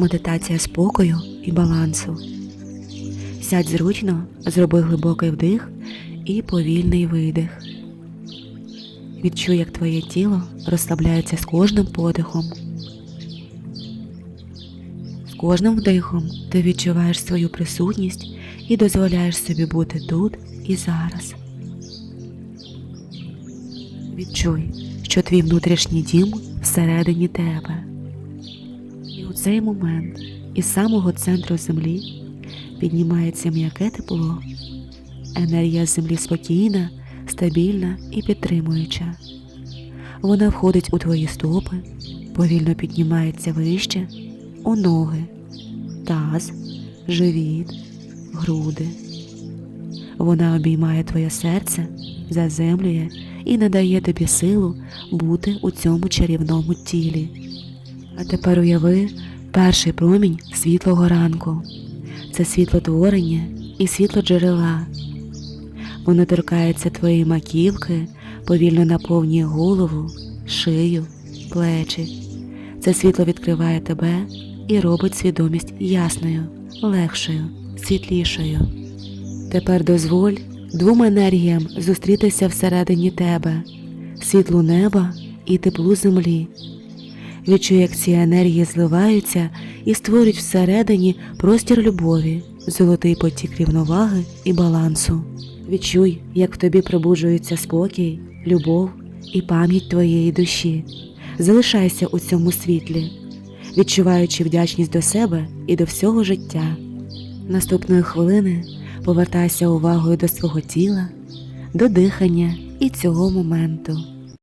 медитація спокою і балансу. Сядь зручно, зроби глибокий вдих і повільний видих. Відчуй, як твоє тіло розслабляється з кожним подихом. З кожним вдихом ти відчуваєш свою присутність і дозволяєш собі бути тут і зараз. Відчуй, що твій внутрішній дім всередині тебе. У цей момент із самого центру землі піднімається м'яке тепло. Енергія землі спокійна, стабільна і підтримуюча. Вона входить у твої стопи, повільно піднімається вище, у ноги, таз, живіт, груди. Вона обіймає твоє серце, заземлює і надає тобі силу бути у цьому чарівному тілі. А тепер уяви перший промінь світлого ранку. Це світло творення і світло джерела. Воно торкається твоєї маківки, повільно наповнює голову, шию, плечі. Це світло відкриває тебе і робить свідомість ясною, легшою, світлішою. Тепер дозволь двом енергіям зустрітися всередині тебе світлу неба і теплу землі. Відчуй, як ці енергії зливаються і створюють всередині простір любові, золотий потік рівноваги і балансу. Відчуй, як в тобі пробуджується спокій, любов і пам'ять твоєї душі. Залишайся у цьому світлі, відчуваючи вдячність до себе і до всього життя. Наступної хвилини повертайся увагою до свого тіла, до дихання і цього моменту.